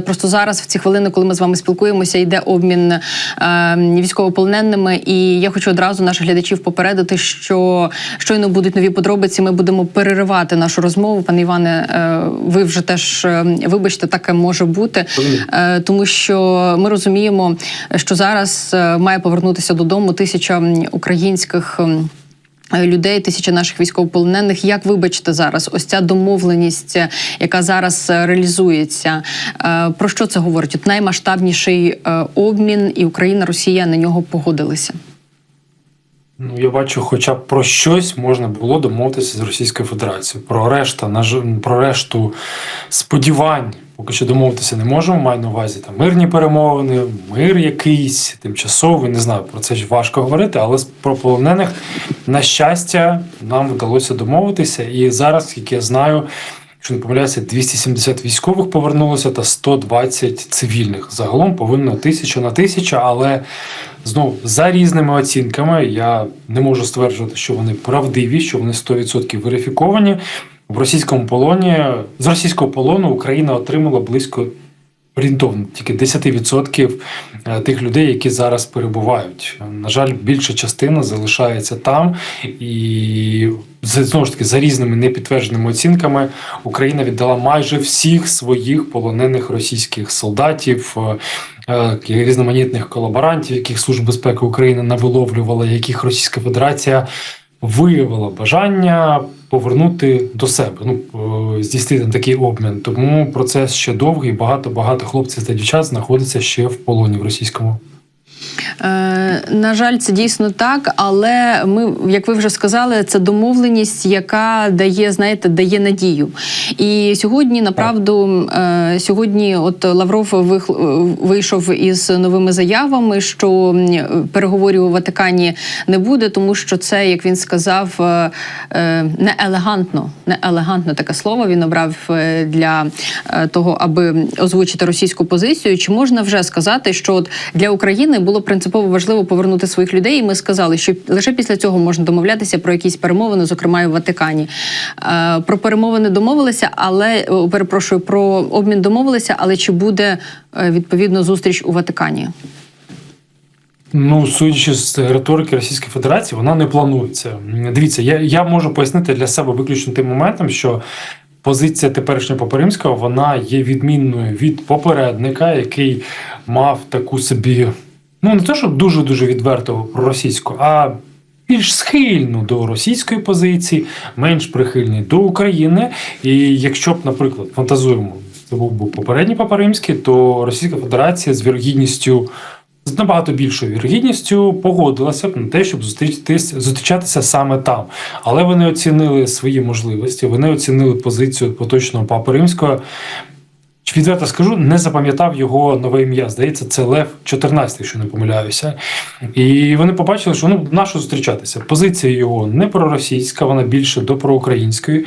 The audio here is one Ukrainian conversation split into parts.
Просто зараз, в ці хвилини, коли ми з вами спілкуємося, йде обмін е, військовополоненими. І я хочу одразу наших глядачів попередити, що щойно будуть нові подробиці. Ми будемо переривати нашу розмову. Пане Іване, е, ви вже теж е, вибачте, таке може бути, е, тому що ми розуміємо, що зараз е, має повернутися додому тисяча українських. М, Людей, тисяча наших військовополонених. Як ви бачите зараз? Ось ця домовленість, е, яка зараз е, реалізується. Е, Про що це говорить? От наймасштабніший е, обмін, і Україна, Росія на нього погодилися. Ну, я бачу, хоча б про щось можна було домовитися з Російською Федерацією. Про решта, на про решту сподівань поки що домовитися не можемо. Маю на увазі там мирні перемовини, мир якийсь, тимчасовий. Не знаю, про це ж важко говорити, але про полонених, на щастя, нам вдалося домовитися. І зараз, скільки я знаю, Якщо не помиляюся, 270 військових повернулося та 120 цивільних. Загалом повинно тисяча на тисяча, але знову за різними оцінками я не можу стверджувати, що вони правдиві, що вони 100% верифіковані. В російському полоні з російського полону Україна отримала близько орієнтовно тільки 10% е, тих людей, які зараз перебувають. На жаль, більша частина залишається там, і знову ж таки за різними непідтвердженими оцінками Україна віддала майже всіх своїх полонених російських солдатів. е, е, Різноманітних колаборантів, яких Служба безпеки України навиловлювала, яких Російська Федерація виявила бажання повернути до себе, ну е, здійснити такий обмін. Тому процес ще довгий. Багато багато хлопців та дівчат знаходиться ще в полоні в російському. Е, на жаль, це дійсно так, але ми, як ви вже сказали, це домовленість, яка дає, знаєте, дає надію. І сьогодні, направду, е, сьогодні, от Лавров вийшов із новими заявами, що переговорів у Ватикані не буде, тому що це, як він сказав, е, не елегантно, не елегантно таке слово він обрав для того, аби озвучити російську позицію. Чи можна вже сказати, що от для України було принципово важливо повернути своїх людей? І ми сказали, що лише після цього можна домовлятися про якісь перемовини, зокрема і в Ватикані. Е, Про перемовини домовилися, але перепрошую про обмін домовилися, але чи буде е, відповідно зустріч у Ватикані? Ну, судячи з риторики Російської Федерації, вона не планується. Дивіться, я, я можу пояснити для себе виключно тим моментом, що позиція теперішнього Попоримського вона є відмінною від попередника, який мав таку собі, ну не те, що дуже дуже відверто проросійську, а більш схильну до російської позиції, менш прихильний до України. І якщо б, наприклад, фантазуємо, це був би попередній Папа-Римський, то Російська Федерація з вірогідністю. З набагато більшою вірогідністю погодилася б на те, щоб зустрітись, зустрічатися саме там. Але вони оцінили свої можливості, вони оцінили позицію поточного папи римського. Відверто скажу, не запам'ятав його нове ім'я. Здається, це Лев 14, якщо не помиляюся. І вони побачили, що ну нащо зустрічатися. Позиція його не проросійська, вона більше до проукраїнської.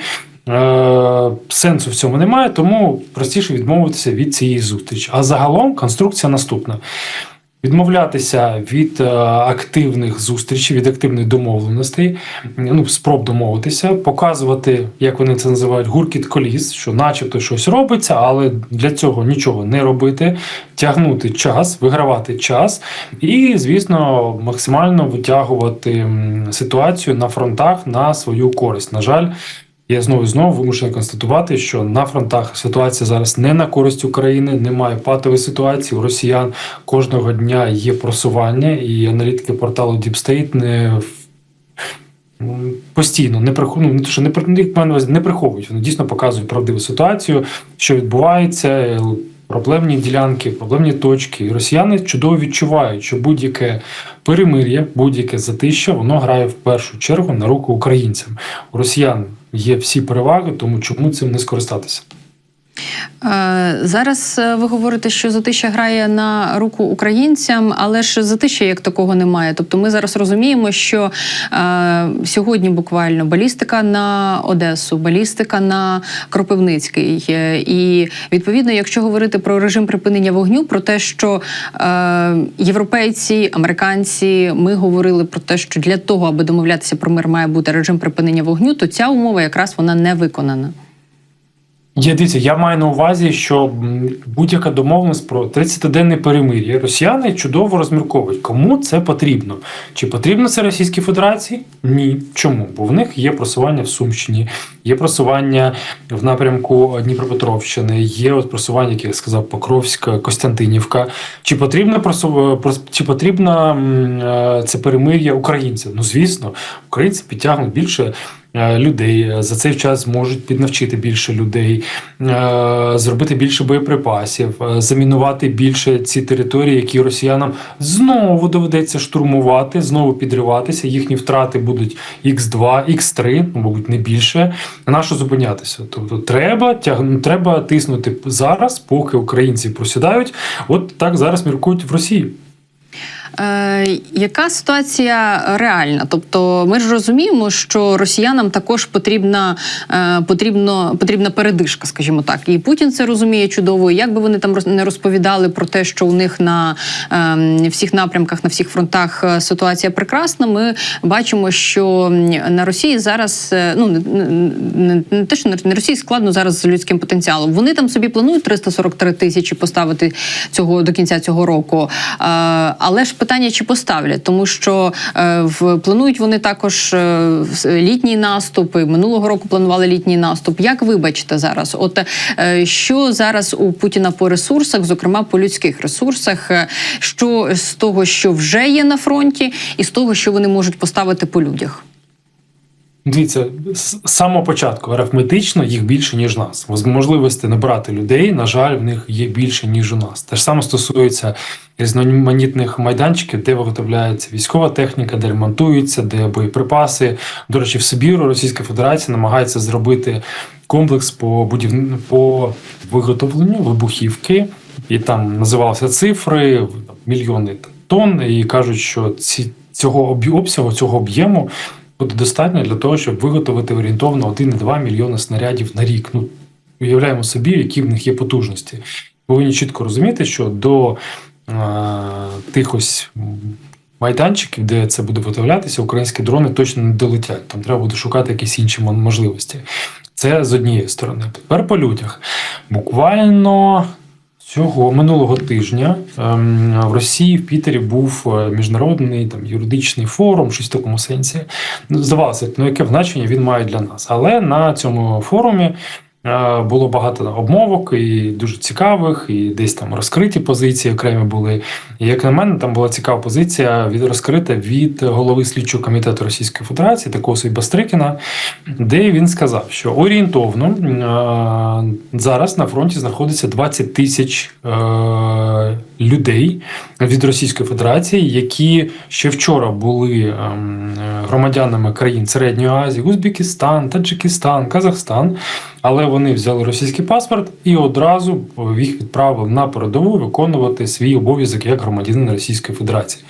Е, сенсу в цьому немає, тому простіше відмовитися від цієї зустрічі. А загалом конструкція наступна. Відмовлятися від е, активних зустрічей, від активних домовленостей, ну спроб домовитися, показувати, як вони це називають, гуркіт коліс, що, начебто, щось робиться, але для цього нічого не робити, тягнути час, вигравати час, і, звісно, максимально витягувати ситуацію на фронтах на свою користь. На жаль. Я знову і знову вимушений констатувати, що на фронтах ситуація зараз не на користь України, немає патової ситуації. У росіян кожного дня є просування, і аналітики порталу Deep State не постійно не приховують, ну, що не ну, не приховують. Вони дійсно показують правдиву ситуацію, що відбувається. е, Проблемні ділянки, проблемні точки, і росіяни чудово відчувають, що будь-яке перемир'я, будь-яке затища, воно грає в першу чергу на руку українцям. У росіян є всі переваги, тому чому цим не скористатися? Е, Зараз е, ви говорите, що затища грає на руку українцям, але ж затища як такого немає. Тобто ми зараз розуміємо, що е, сьогодні буквально балістика на Одесу, балістика на Кропивницький. Е, І відповідно, якщо говорити про режим припинення вогню, про те, що е, європейці, американці, ми говорили про те, що для того, аби домовлятися про мир, має бути режим припинення вогню, то ця умова якраз вона не виконана. Я дивіться, я маю на увазі, що будь-яка домовленість про 30-денне перемир'я росіяни чудово розмірковують, кому це потрібно. Чи потрібно це Російській Федерації? Ні. Чому? Бо в них є просування в Сумщині, є просування в напрямку Дніпропетровщини, є от просування, як я сказав, Покровська, Костянтинівка. Чи потрібно просу- чи потрібно е, це перемир'я українцям? Ну звісно, українці підтягнуть більше людей е, за цей час зможуть піднавчити більше людей, е, зробити більше боєприпасів, е, замінувати більше ці території, які росіянам знову доведеться штурмувати, знову підриватися. Їхні втрати будуть Х2, Х3, ну, мабуть, не більше. На що зупинятися? Тобто, треба тяг... треба тиснути зараз, поки українці просідають. От так зараз міркують в Росії. Е, яка ситуація реальна? Тобто, ми ж розуміємо, що росіянам також потрібна, е, потрібно, потрібна передишка, скажімо так. І Путін це розуміє чудово. Як би вони там не розповідали про те, що у них на е, всіх напрямках, на всіх фронтах е, ситуація прекрасна, ми бачимо, що на Росії зараз е, ну не, не, не те, що на Росії складно зараз з людським потенціалом. Вони там собі планують 343 тисячі поставити цього до кінця цього року. Е, але ж питання, чи поставлять, тому що е, в планують вони також е, літній наступ. і Минулого року планували літній наступ. Як ви бачите зараз? От е, що зараз у Путіна по ресурсах, зокрема по людських ресурсах, що з того, що вже є на фронті, і з того, що вони можуть поставити по людях? Дивіться, з самого початку арифметично їх більше, ніж нас. Можливості набрати людей, на жаль, в них є більше, ніж у нас. Те ж саме стосується різноманітних майданчиків, де виготовляється військова техніка, де ремонтується, де боєприпаси. До речі, в Сибіру Російська Федерація намагається зробити комплекс по будів... по виготовленню вибухівки, і там називалися цифри, мільйони тонн, і кажуть, що ці цього обсягу, цього об'єму буде достатньо для того, щоб виготовити орієнтовно 1,2 мільйони снарядів на рік. Ну, уявляємо собі, які в них є потужності. Повинні чітко розуміти, що до е, тих ось майданчиків, де це буде виготовлятися, українські дрони точно не долетять. Там треба буде шукати якісь інші можливості. Це з однієї сторони. Тепер по людях. Буквально Цього минулого тижня ем, в Росії в Пітері був е, міжнародний там юридичний форум, щось в такому сенсі. Ну, Здавалося, ну яке значення він має для нас. Але на цьому форумі було багато обмовок і дуже цікавих, і десь там розкриті позиції окремі були. І як на мене, там була цікава позиція від розкрита від голови слідчого комітету Російської Федерації, такого собі Бастрикіна, де він сказав, що орієнтовно е, зараз на фронті знаходиться 20 тисяч е, людей від Російської Федерації, які ще вчора були ем, громадянами країн Середньої Азії, Узбекистан, Таджикистан, Казахстан. Але вони взяли російський паспорт і одразу їх відправили на передову виконувати свій обов'язок як громадянин Російської Федерації.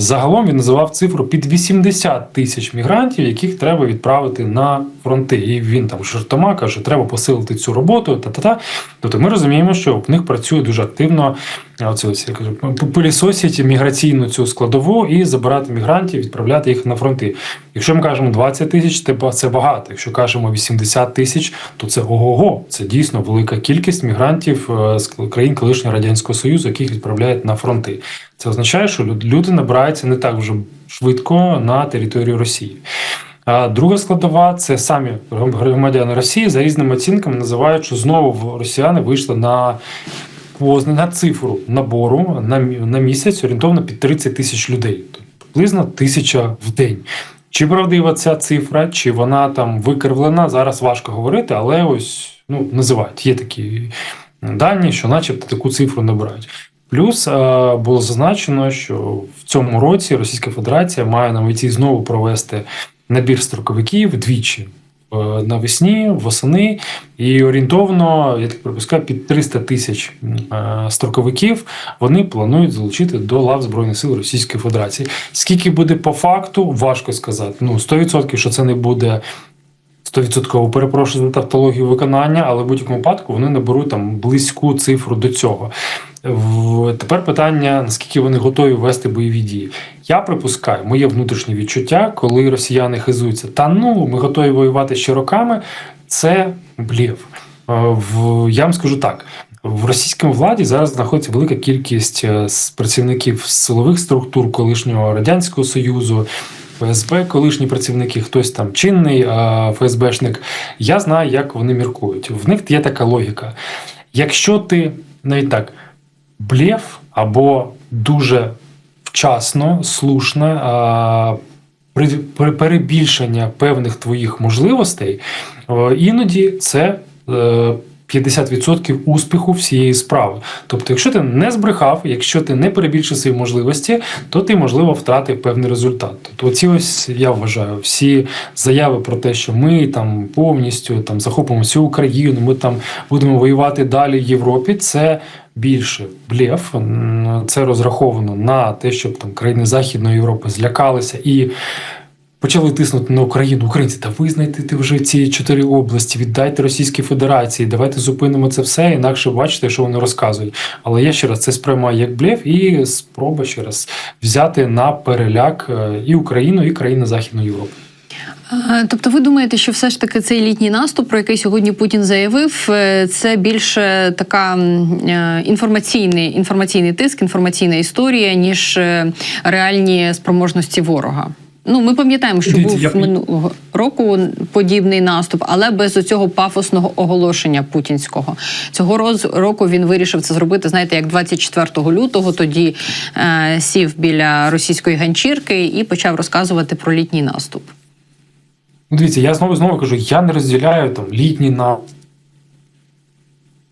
Загалом він називав цифру під 80 тисяч мігрантів, яких треба відправити на фронти. І він там жартома каже, треба посилити цю роботу. Та-та-та. Тобто ми розуміємо, що в них працює дуже активно оце ось, я кажу, пилісосять міграційну цю складову і забирати мігрантів, відправляти їх на фронти. Якщо ми кажемо 20 тисяч, це багато. Якщо кажемо 80 тисяч, то це ого-го. Це дійсно велика кількість мігрантів е, з країн колишнього радянського союзу, яких відправляють на фронти. Це означає, що люди набираються не так вже швидко на територію Росії. А друга складова це самі громадяни Росії за різними оцінками називають, що знову росіяни вийшли на на цифру набору на, на місяць орієнтовно під 30 тисяч людей, тобто приблизно тисяча в день. Чи правдива ця цифра, чи вона там викривлена, зараз важко говорити, але ось ну, називають. Є такі дані, що начебто таку цифру набирають. Плюс е, було зазначено, що в цьому році Російська Федерація має на меті знову провести набір строковиків двічі е, навесні, восени, і орієнтовно, я так припускаю, під 300 тисяч е, строковиків вони планують залучити до лав Збройних сил Російської Федерації. Скільки буде по факту, важко сказати. Ну 100% що це не буде. 100% перепрошую за тавтологію виконання, але в будь-якому випадку вони наберуть там близьку цифру до цього. Тепер питання: наскільки вони готові вести бойові дії? Я припускаю, моє внутрішнє відчуття, коли росіяни хизуються, та ну ми готові воювати ще роками. Це блєв. в я вам скажу так. В російському владі зараз знаходиться велика кількість е, працівників силових структур колишнього радянського союзу, ФСБ, колишні працівники, хтось там чинний ФСБшник. Я знаю, як вони міркують. В них є така логіка. Якщо ти навіть так блєф або дуже вчасно, слушне перебільшення певних твоїх можливостей, е, іноді це. Е, 50% успіху всієї справи. Тобто, якщо ти не збрехав, якщо ти не перебільшив свої можливості, то ти можливо втратив певний результат. Тобто, оці ось я вважаю всі заяви про те, що ми там повністю там захопимо всю Україну, ми там будемо воювати далі в Європі. Це більше блєф. Це розраховано на те, щоб там країни Західної Європи злякалися і. Почали тиснути на Україну. Українці, та визнайте вже ці чотири області, віддайте Російській Федерації, давайте зупинимо це все, інакше бачите, що вони розказують. Але я ще раз це сприймаю як блеф і спроба ще раз взяти на переляк е, і Україну, і країни Західної Європи. Тобто, ви думаєте, що все ж таки цей літній наступ, про який сьогодні Путін заявив, е, це більше така е, інформаційний, інформаційний тиск, інформаційна історія, ніж реальні спроможності ворога. Ну, ми пам'ятаємо, що Дивіться, був я- минулого року подібний наступ, але без оцього пафосного оголошення путінського. Цього роз, року він вирішив це зробити. Знаєте, як 24 лютого тоді е, сів біля російської ганчірки і почав розказувати про літній наступ. Ну, дивіться, я знову знову кажу, я не розділяю там літній на.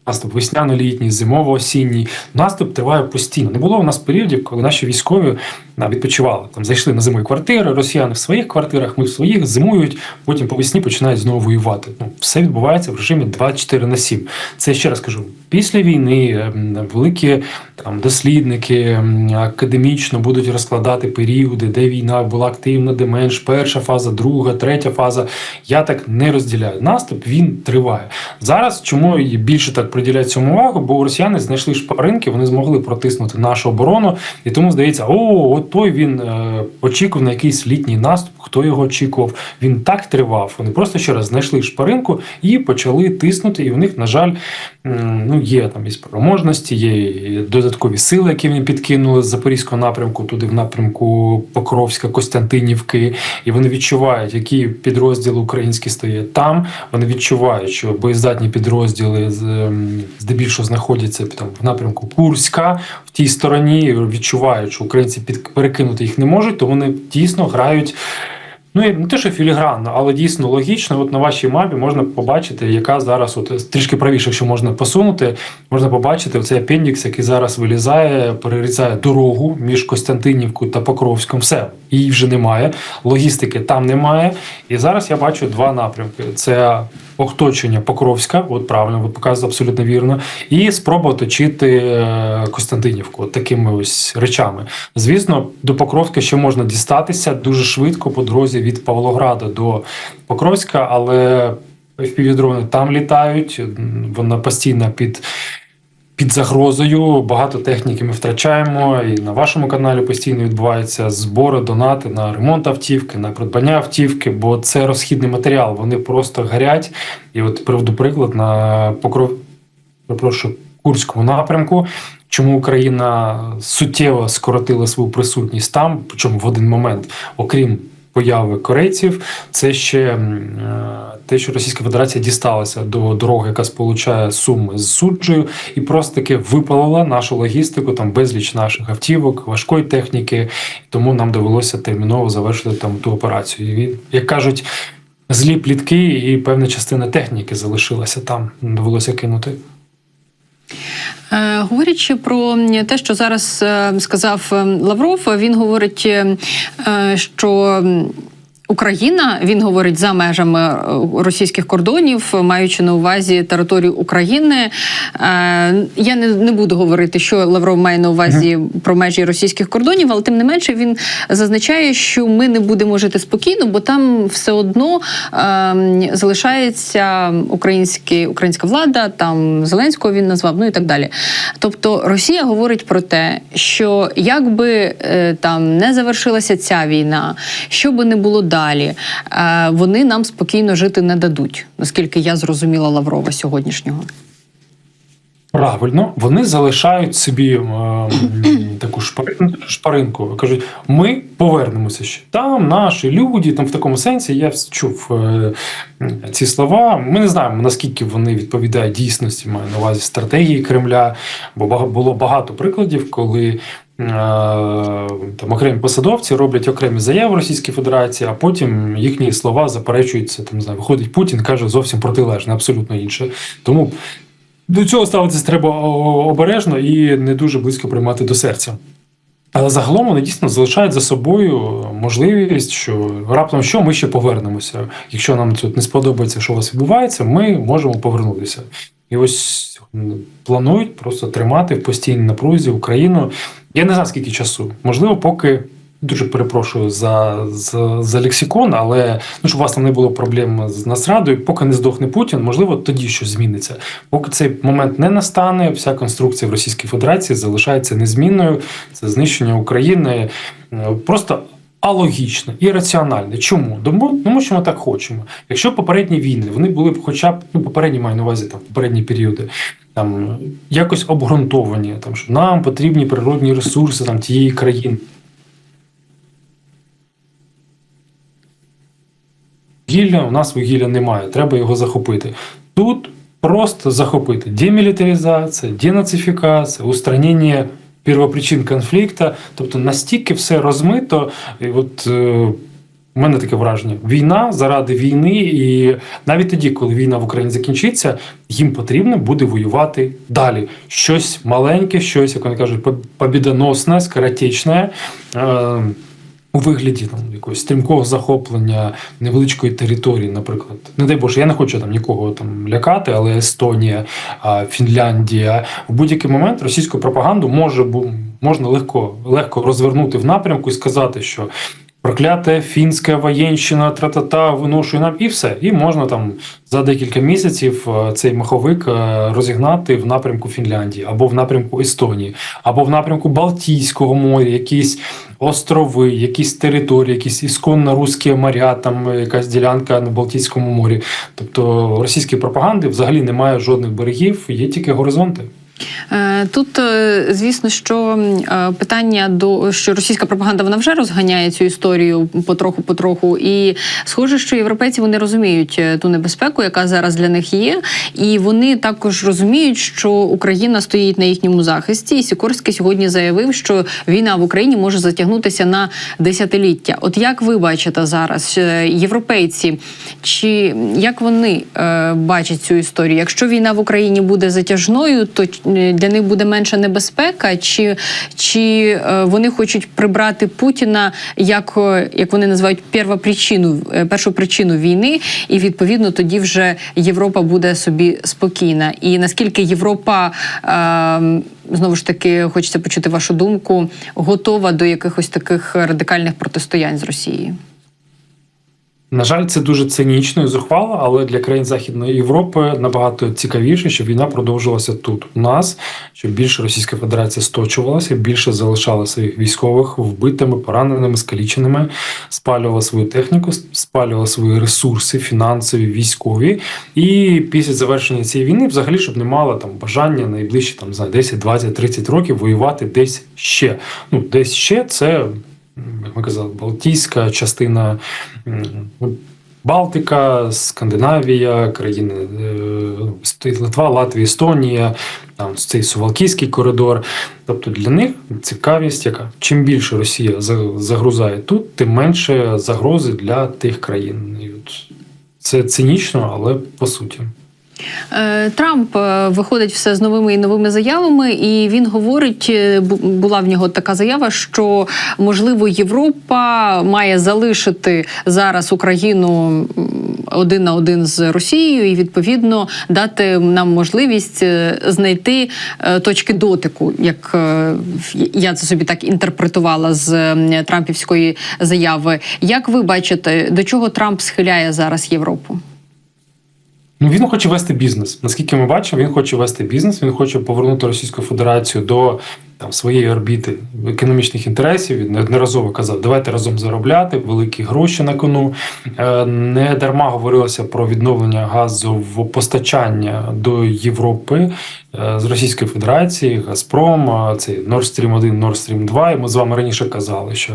Наступ весняно-літній, зимово-осінній. Наступ триває постійно. Не було у нас періодів, коли наші військові відпочивали. Там зайшли на зимові квартири, росіяни в своїх квартирах, ми в своїх зимують, потім по весні починають знову воювати. Ну, все відбувається в режимі 24 на 7. Це ще раз кажу. Після війни ем, великі там дослідники ем, академічно будуть розкладати періоди, де війна була активна, де менш перша фаза, друга, третя фаза. Я так не розділяю. Наступ він триває. Зараз чому більше так приділяють цьому увагу? Бо росіяни знайшли шпаринки, вони змогли протиснути нашу оборону, і тому здається, о, от той він е, очікував на якийсь літній наступ. Хто його очікував? Він так тривав. Вони просто ще раз знайшли шпаринку і почали тиснути. І в них, на жаль, м, ну є там і спроможності, є і додаткові сили, які вони підкинули з запорізького напрямку, туди в напрямку Покровська, Костянтинівки. І вони відчувають, які підрозділи українські стоять там. Вони відчувають, що боєздатні підрозділи ем, здебільшого знаходяться там в напрямку Курська в тій стороні. Відчувають, що українці під перекинути їх не можуть, то вони дійсно грають. Ну, не те, що філігранно, але дійсно логічно. От на вашій мапі можна побачити, яка зараз, от трішки правіше, якщо можна посунути, можна побачити цей апендікс, який зараз вилізає, перерізає дорогу між Костянтинівкою та Покровськом. Все, її вже немає. Логістики там немає. І зараз я бачу два напрямки: це оточення Покровська, от правильно, ви показуєте абсолютно вірно, і спроба оточити е, Костянтинівку такими ось речами. Звісно, до Покровська ще можна дістатися дуже швидко по дорозі від Павлограда до Покровська, але FPV-дрони там літають, вона постійно під. Під загрозою багато техніки ми втрачаємо, і на вашому каналі постійно відбуваються збори, донати на ремонт автівки, на придбання автівки, бо це розхідний матеріал. Вони просто горять. І от приведу приклад на покров, перепрошую, Курському напрямку. Чому Україна суттєво скоротила свою присутність там, причому в один момент, окрім появи корейців, це ще е, те, що Російська Федерація дісталася до дороги, яка сполучає Суми з суджею, і просто таки випалила нашу логістику, там безліч наших автівок, важкої техніки. Тому нам довелося терміново завершити там ту операцію. І, як кажуть, злі плітки, і певна частина техніки залишилася там. Довелося кинути. Е, Говорячи про те, що зараз е, сказав е, Лавров, він говорить, е, е, що Україна він говорить за межами е, російських кордонів, маючи на увазі територію України. Е, Я не, не буду говорити, що Лавров має на увазі про межі російських кордонів, але тим не менше він зазначає, що ми не будемо жити спокійно, бо там все одно е, залишається українські, українська влада, там Зеленського він назвав, ну і так далі. Тобто Росія говорить про те, що якби е, там не завершилася ця війна, що би не було далі, далі, е, вони нам спокійно жити не дадуть, наскільки я зрозуміла Лаврова сьогоднішнього. Правильно, вони залишають собі е, таку шпарин, шпаринку. Кажуть, ми повернемося ще. Там наші люди, там в такому сенсі я чув е, ці слова. Ми не знаємо, наскільки вони відповідають дійсності, маю на увазі стратегії Кремля, бо було багато прикладів, коли. Е, Там окремі посадовці роблять окремі заяви Російської Федерації, а потім їхні слова заперечуються. Там не знаю, виходить Путін, каже зовсім протилежне, абсолютно інше. Тому до цього ставитися треба обережно і не дуже близько приймати до серця. Але загалом вони дійсно залишають за собою можливість, що раптом що ми ще повернемося. Якщо нам тут не сподобається, що у вас відбувається, ми можемо повернутися. І ось планують просто тримати в постійній напрузі Україну. Я не знаю скільки часу. Можливо, поки дуже перепрошую за, за, за лексикон, але ну, щоб у вас там не було проблем з Нацрадою, поки не здохне Путін, можливо, тоді щось зміниться. Поки цей момент не настане, вся конструкція в Російській Федерації залишається незмінною. Це знищення України е, просто. Алогічне і раціональне. Чому? Тому, тому що ми так хочемо. Якщо попередні війни вони були б, хоча б ну, попередні маю на увазі там попередні періоди, там якось обґрунтовані, там що нам потрібні природні ресурси там тієї країни. Вугілля у нас вугілля немає, треба його захопити. Тут просто захопити демілітаризація, денацифікація, устранення первопричин конфлікту. Тобто настільки все розмито, і от. е, у мене таке враження: війна заради війни, і навіть тоді, коли війна в Україні закінчиться, їм потрібно буде воювати далі. Щось маленьке, щось, як вони кажуть, побідоносне, скоротечне. У вигляді там якогось стрімкого захоплення невеличкої території, наприклад. Не дай Боже, я не хочу там нікого там лякати, але Естонія, Фінляндія в будь-який момент російську пропаганду може можна легко, легко розвернути в напрямку і сказати, що. Прокляте фінська воєнщина, тра-та-та, виношує нам, і все. І можна там за декілька місяців е, цей маховик е, розігнати в напрямку Фінляндії, або в напрямку Естонії, або в напрямку Балтійського моря, якісь острови, якісь території, якісь ісконно русські моря, там якась ділянка на Балтійському морі. Тобто російської пропаганди взагалі немає жодних берегів, є тільки горизонти. Е, Тут, е, звісно, що е, питання до що російська пропаганда вона вже розганяє цю історію потроху, потроху. І схоже, що європейці вони розуміють ту небезпеку, яка зараз для них є, і вони також розуміють, що Україна стоїть на їхньому захисті. І Сікорський сьогодні заявив, що війна в Україні може затягнутися на десятиліття. От як ви бачите зараз, європейці, чи як вони бачать цю історію? Якщо війна в Україні буде затяжною, то для них буде менша небезпека, чи, чи е, вони хочуть прибрати Путіна як, е, як вони називають первопричину, е, першу причину війни, і відповідно тоді вже Європа буде собі спокійна. І наскільки Європа е, знову ж таки хочеться почути вашу думку, готова до якихось таких радикальних протистоянь з Росією? На жаль, це дуже цинічно і зухвало, але для країн Західної Європи набагато цікавіше, щоб війна продовжилася тут, у нас, щоб більше Російська Федерація сточувалася, більше залишала своїх військових вбитими, пораненими, скаліченими, спалювала свою техніку, спалювала свої ресурси, фінансові, військові. І після завершення цієї війни, взагалі, щоб не мала там бажання найближчі там за 10, 20, 30 років воювати десь ще. Ну, десь ще це як ми казали, Балтійська частина Балтика, Скандинавія, країни е, Литва, Латвія, Естонія, там цей Сувалкійський коридор. Тобто для них цікавість, яка чим більше Росія загрузає тут, тим менше загрози для тих країн. Це цинічно, але по суті. Е, Трамп е, виходить все з новими і новими заявами, і він говорить: е, бу- була в нього така заява, що можливо Європа має залишити зараз Україну один на один з Росією, і відповідно дати нам можливість знайти точки дотику, як я це собі так інтерпретувала з Трампівської заяви. Як ви бачите, до чого Трамп схиляє зараз Європу? Ну, він хоче вести бізнес. Наскільки ми бачимо, він хоче вести бізнес, він хоче повернути Російську Федерацію до там своєї орбіти економічних інтересів. Він неодноразово казав, давайте разом заробляти, великі гроші на кону. Е, Не дарма говорилося про відновлення газопостачання до Європи е, з Російської Федерації, Газпром, е, цей Nord Stream 1, Nord Stream 2. І ми з вами раніше казали, що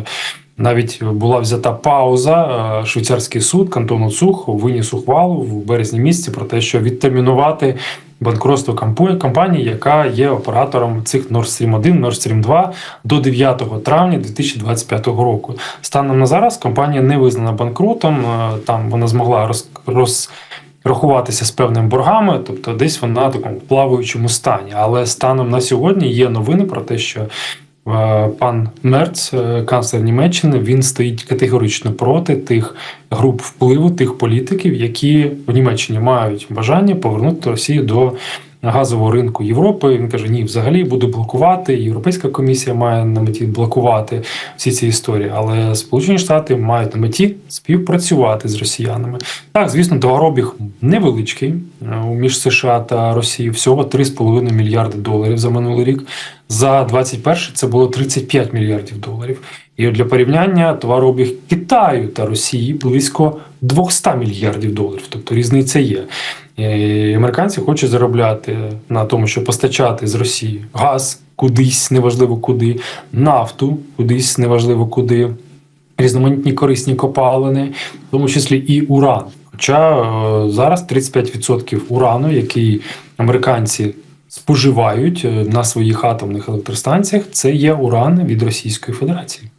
навіть була взята пауза. е, Швейцарський суд Кантону Цух виніс ухвалу в березні місяці про те, що відтермінувати банкротство компанії, яка є оператором цих Nord Stream 1, Nord Stream 2 до 9 травня 2025 року. Станом на зараз компанія не визнана банкрутом. е, Там вона змогла роз, роз рахуватися з певними боргами, тобто десь вона в такому плаваючому стані. Але станом на сьогодні є новини про те, що пан Мерц, е, канцлер Німеччини, він стоїть категорично проти тих груп впливу, тих політиків, які в Німеччині мають бажання повернути Росію до газового ринку Європи. Він каже: ні, взагалі буду блокувати. Європейська комісія має на меті блокувати всі ці історії. Але Сполучені Штати мають на меті співпрацювати з росіянами. Так, звісно, товарообіг невеличкий е, між США та Росією. Всього 3,5 мільярди доларів за минулий рік. За 21 це було 35 мільярдів доларів. І для порівняння товарообіг Китаю та Росії близько 200 мільярдів доларів. Тобто різниця є. І американці хочуть заробляти на тому, що постачати з Росії газ кудись, неважливо куди, нафту кудись, неважливо куди, різноманітні корисні копалини, в тому числі і уран. Хоча е, зараз 35% урану, який американці споживають е, на своїх атомних електростанціях, це є уран від Російської Федерації.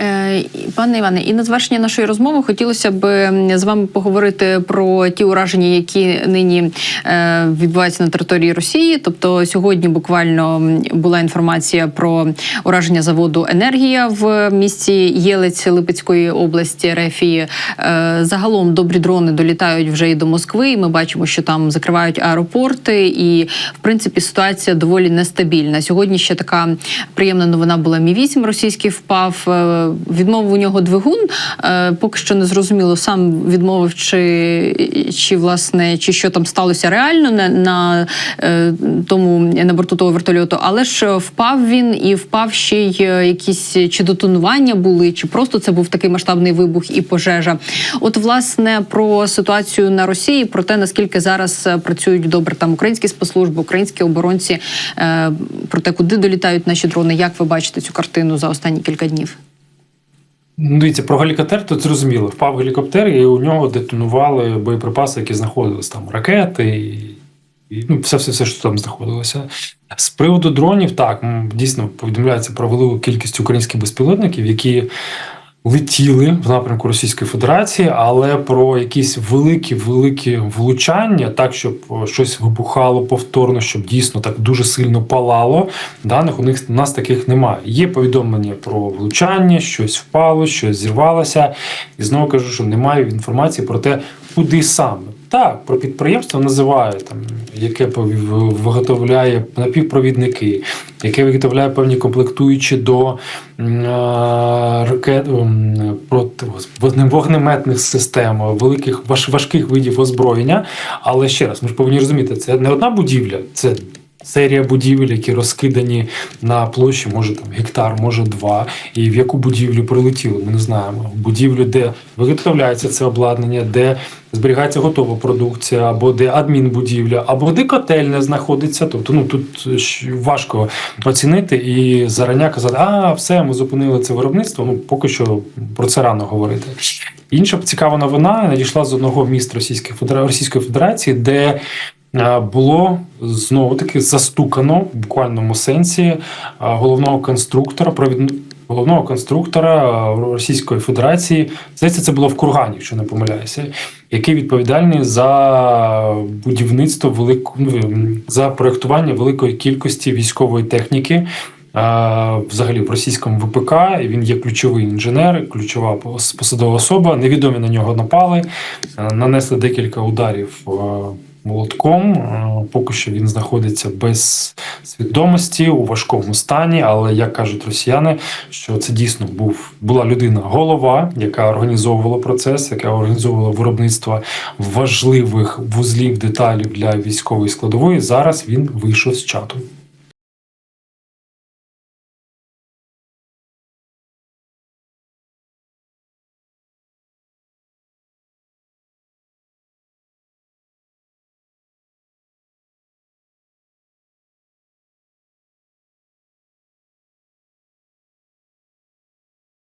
Е, Пане Іване, і на завершення нашої розмови хотілося б з вами поговорити про ті ураження, які нині е, відбуваються на території Росії. Тобто сьогодні буквально була інформація про ураження заводу Енергія в місті Єлець Липецької області Рефії. Е, Загалом добрі дрони долітають вже і до Москви. І ми бачимо, що там закривають аеропорти, і в принципі ситуація доволі нестабільна. Сьогодні ще така приємна новина була. Мі 8 російський впав. Е, Відмовив у нього двигун. Е, Поки що не зрозуміло, сам відмовив чи, чи власне чи що там сталося реально на, на е, тому на борту того вертольоту. Але ж впав він і впав ще й е, якісь чи дотонування були, чи просто це був такий масштабний вибух і пожежа. От власне про ситуацію на Росії, про те наскільки зараз е, працюють добре там українські спецслужби, українські оборонці, е, про те, куди долітають наші дрони. Як ви бачите цю картину за останні кілька днів? Ну, Дивіться, про гелікоптер тут зрозуміло. Впав гелікоптер, і у нього детонували боєприпаси, які знаходились там ракети, і, і ну, все, все, все, що там знаходилося. З приводу дронів, так дійсно повідомляється про велику кількість українських безпілотників, які летіли в напрямку Російської Федерації, але про якісь великі великі влучання, так щоб щось вибухало повторно, щоб дійсно так дуже сильно палало. Даних у них у нас таких немає. Є повідомлення про влучання, щось впало, щось зірвалося. І знову кажу, що немає інформації про те, куди саме. Так, про підприємство називають там, яке виготовляє напівпровідники, яке виготовляє певні комплектуючі до ракет проти вогне- вогнеметних систем, великих важ- важких видів озброєння. Але ще раз, ми ж повинні розуміти, це не одна будівля, це. Серія будівель, які розкидані на площі, може там гектар, може два. І в яку будівлю прилетіли, ми не знаємо. В будівлю, де виготовляється це обладнання, де зберігається готова продукція, або де адмінбудівля, або де котельня знаходиться. Тобто, ну тут важко оцінити і зарання казати, а все, ми зупинили це виробництво. Ну поки що про це рано говорити. Інша цікава новина надійшла з одного міст Російської Федерації, де було знову таки застукано в буквальному сенсі е, головного конструктора провід... головного конструктора е, Російської Федерації. Здається, це було в Кургані, якщо не помиляюся, який відповідальний за будівництво велику ну, за проектування великої кількості військової техніки. е, Взагалі в російському ВПК він є ключовий інженер, ключова посадова особа. Невідомі на нього напали, е, нанесли декілька ударів е, молотком. Е, Поки що він знаходиться без свідомості у важкому стані. Але як кажуть росіяни, що це дійсно був була людина голова, яка організовувала процес, яка організовувала виробництво важливих вузлів деталів для військової складової. Зараз він вийшов з чату.